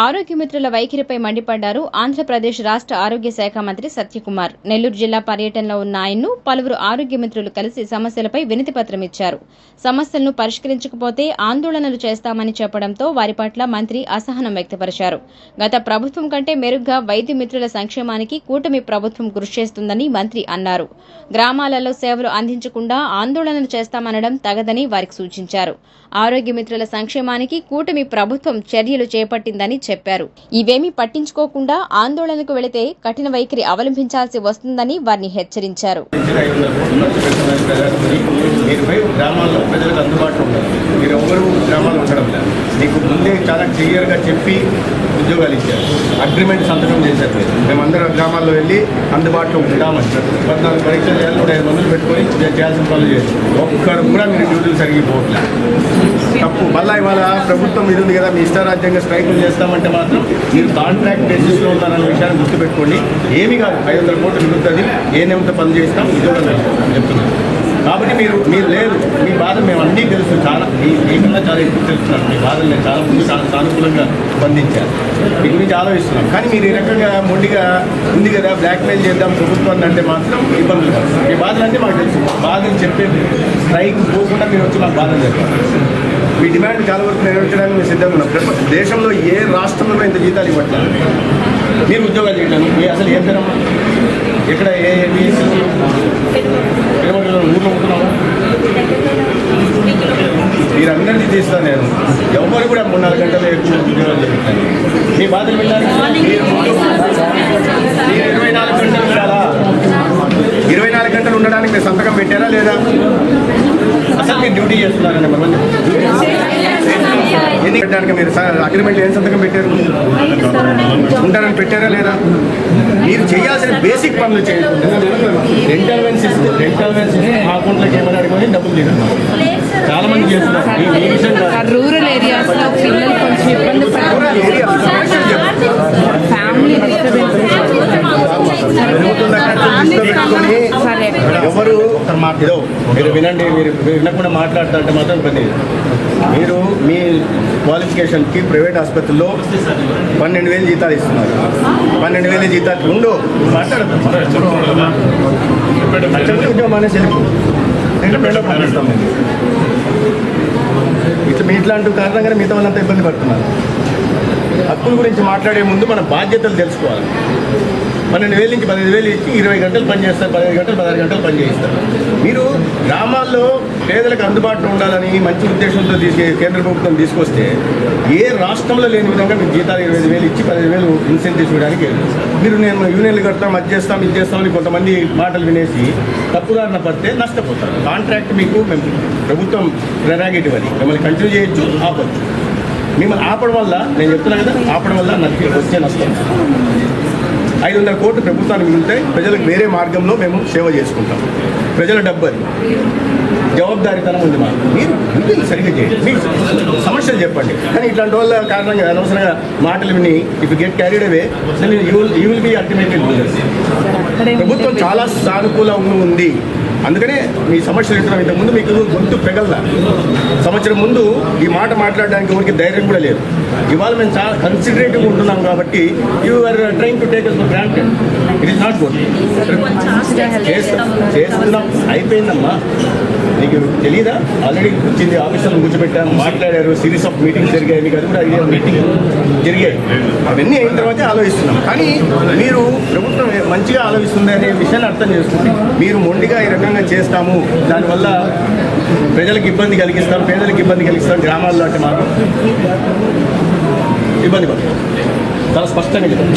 ఆరోగ్య మిత్రుల వైఖరిపై మండిపడ్డారు ఆంధ్రప్రదేశ్ రాష్ట్ర ఆరోగ్య శాఖ మంత్రి సత్యకుమార్. నెల్లూరు జిల్లా పర్యటనలో ఉన్న ఆయన్ను పలువురు ఆరోగ్య మిత్రులు కలిసి సమస్యలపై వినతి పత్రం ఇచ్చారు. సమస్యలను పరిష్కరించకపోతే ఆందోళనలు చేస్తామని చెప్పడంతో వారి పట్ల మంత్రి అసహనం వ్యక్తపరిచారు. గత ప్రభుత్వం కంటే మెరుగ్గా వైద్య మిత్రుల సంక్షేమానికి కూటమి ప్రభుత్వం కృషి చేస్తుందని మంత్రి అన్నారు. గ్రామాలలో సేవలు అందించకుండా ఆందోళనలు చేస్తామనడం తగదని వారికి సూచించారు. ఆరోగ్య మిత్రుల సంక్షేమానికి కూటమి ప్రభుత్వం చర్యలు చేపట్టిందని చెప్పారు. ఇవేమీ పట్టించుకోకుండా ఆందోళనకు వెళితే కఠిన వైఖరి అవలంబించాల్సి వస్తుందని వారిని హెచ్చరించారు. గ్రామాల్లో ప్రజలకు అందుబాటులో ఉంటారు మీరు ఎవరు గ్రామాల్లో ఉండడం లేదు. మీకు ముందే చాలా క్లియర్గా చెప్పి ఉద్యోగాలు ఇచ్చారు. అగ్రిమెంట్ సంతకం చేశారు. మీరు మేమందరం గ్రామాల్లో వెళ్ళి అందుబాటులో ఉంటామని పద్నాలుగు పరీక్షలు చేయాలి నూట ఐదు మందులు పెట్టుకొని చేయాల్సిన పనులు చేస్తారు ఒక్కడు కూడా మీరు డ్యూటీలు సరిగిపోవట్లేదు మళ్ళీ ఇవాళ ప్రభుత్వం ఇది ఉంది కదా మీ ఇష్టారాజ్యంగా స్ట్రైకులు చేస్తామంటే మాత్రం మీరు కాంట్రాక్ట్ బేసిస్లో ఉంటారన్న విషయాన్ని గుర్తుపెట్టుకోండి. ఏమి కాదు ఐదు వందల కోట్లు మిగులుతుంది ఏ నిమిత్తం పని చేస్తాం ఉద్యోగం చెప్తున్నాను కాబట్టి మీరు మీరు లేరు మీ బాధ మేము అన్నీ తెలుసు చాలా మీ మీకన్నా చాలా ఎక్కువ తెలుస్తున్నాను మీ బాధలు నేను చాలా ముందు చాలా సానుకూలంగా స్పందించాను మీ గురించి ఆలోచిస్తున్నాం. కానీ మీరు ఈ రకంగా మొండిగా ఉంది కదా బ్లాక్మెయిల్ చేద్దాం ప్రభుత్వాన్ని అంటే మాత్రం ఇబ్బందులు కాదు. మీ బాధలు అంటే మాకు తెలుసు. బాధలు చెప్పేది స్ట్రైక్ పోకుండా మీరు వచ్చి మాకు బాధలు చెప్పాలి మీ డిమాండ్ చాలా వరకు నెరవేర్చడానికి మేము సిద్ధంగా ఉన్నాం. దేశంలో ఏ రాష్ట్రంలో ఇంత జీతాలు ఇవ్వట్లేదు. మీరు ఉద్యోగాలు చేయటాను ఏ అసలు ఏం పేరమ్మా ఎక్కడ ఏ ఊర్లో ఉంటున్నాము మీరందరినీ తీస్తాను నేను. ఎవరు కూడా మూడు నాలుగు గంటలు ఎక్కువ ఉద్యోగాలు చెప్తాను మీ బాధలు వెళ్ళాలి ఇరవై నాలుగు గంటలు ఉండాలా? ఇరవై నాలుగు గంటలు ఉండడానికి మీరు సంతకం పెట్టారా లేదా? అసలు మీరు డ్యూటీ ఎన్ని మీరు అగ్రిమెంట్ ఏం సంతకం పెట్టారు? ఉంటారని పెట్టారా లేదా? మీరు చేయాల్సిన బేసిక్ పనులు చేయండి. రెంటల్ వెన్స్ ఇస్తే అకౌంట్లోకి ఏమైనా అడుగుని డబ్బులు చాలా మంది చేస్తున్నారు. రూరల్ ఏరియాస్లో పిల్లలు కొంచెం ఇబ్బంది. ఫ్యామిలీ డిస్టర్బెన్స్ ఎవరు మీరు వినండి మీరు మీరు వినకుండా మాట్లాడుతుంటే మాత్రం ఇబ్బంది మీరు మీ క్వాలిఫికేషన్కి ప్రైవేట్ ఆసుపత్రుల్లో పన్నెండు వేలు జీతాలు ఇస్తున్నారు. పన్నెండు వేల జీతాలు ఉండు. మాట్లాడతాం ఉద్యోగం అనేసి పంపిస్తాం. ఇట్లా మీ ఇట్లాంటి కారణంగానే మిగతా వాళ్ళంతా ఇబ్బంది పడుతున్నారు. హక్కుల గురించి మాట్లాడే ముందు మన బాధ్యతలు తెలుసుకోవాలి. పన్నెండు వేలు నుంచి పదిహేను వేలు ఇచ్చి ఇరవై గంటలు పని చేస్తారు పదిహేను గంటలు పదహారు గంటలు పని చేయిస్తారు. మీరు గ్రామాల్లో పేదలకు అందుబాటులో ఉండాలని మంచి ఉద్దేశంతో తీసుకే కేంద్ర ప్రభుత్వం తీసుకొస్తే ఏ రాష్ట్రంలో లేని విధంగా మీకు జీతాలు ఇరవై ఐదు వేలు ఇచ్చి పదిహేను వేలు ఇన్సెంటివ్స్ ఇవ్వడానికి మీరు నేను యూనియన్లు కడతాం అది చేస్తాం ఇది చేస్తామని కొంతమంది మాటలు వినేసి తప్పుదారిన పడితే నష్టపోతారు. కాంట్రాక్ట్ మీకు మేము ప్రభుత్వం ప్రెరాగేటివ్ అది మిమ్మల్ని కంటిన్యూ చేయొచ్చు ఆపచ్చు. మిమ్మల్ని ఆపడం వల్ల నేను చెప్తున్నా కదా ఆపడం వల్ల నాకు వచ్చే నష్టం. ఐదు వందల కోట్లు ప్రభుత్వానికి మిగిలితే ప్రజలకు వేరే మార్గంలో మేము సేవ చేసుకుంటాం. ప్రజల డబ్బు అది. జవాబుదారీతనం ఉంది మాకు. మీరు డ్యూటీలు సరిగ్గా చేయండి. మీ సమస్యలు చెప్పండి. కానీ ఇట్లాంటి వాళ్ళ కారణంగా అనవసరంగా మాటలు విని if get carried away you you will be ultimated ప్రభుత్వం చాలా సానుకూలంగా ఉంది. అందుకనే మీ సమస్యలు వింటున్నాం. ఇంతకుముందు మీకు గొంతు పెగల్లా. సంవత్సరం ముందు ఈ మాట మాట్లాడడానికి ఎవరికి ధైర్యం కూడా లేదు. ఇవాళ మేము చాలా కన్సిడరేటివ్గా ఉంటున్నాం కాబట్టి you are trying to take for granted it is not good చేస్తాం చేస్తున్నాం. అయిపోయిందమ్మా. మీకు తెలియదా ఆల్రెడీ వచ్చింది ఆఫీసులో కూర్చోబెట్టాం మాట్లాడారు సిరీస్ ఆఫ్ మీటింగ్స్ జరిగాయి మీకు అది కూడా ఇదే మీటింగ్ జరిగాయి. అవన్నీ అయిన తర్వాతే ఆలోచిస్తున్నాం. కానీ మీరు ప్రభుత్వం మంచిగా ఆలోచిస్తుంది అనే విషయాన్ని అర్థం చేస్తుంది మీరు మొండిగా ఈ రకంగా చేస్తాము దానివల్ల ప్రజలకు ఇబ్బంది కలిగిస్తాం పేదలకు ఇబ్బంది కలిగిస్తాం గ్రామాల్లో అంటే మాత్రం ఇబ్బంది పడుతుంది చాలా స్పష్టంగా చెప్తాం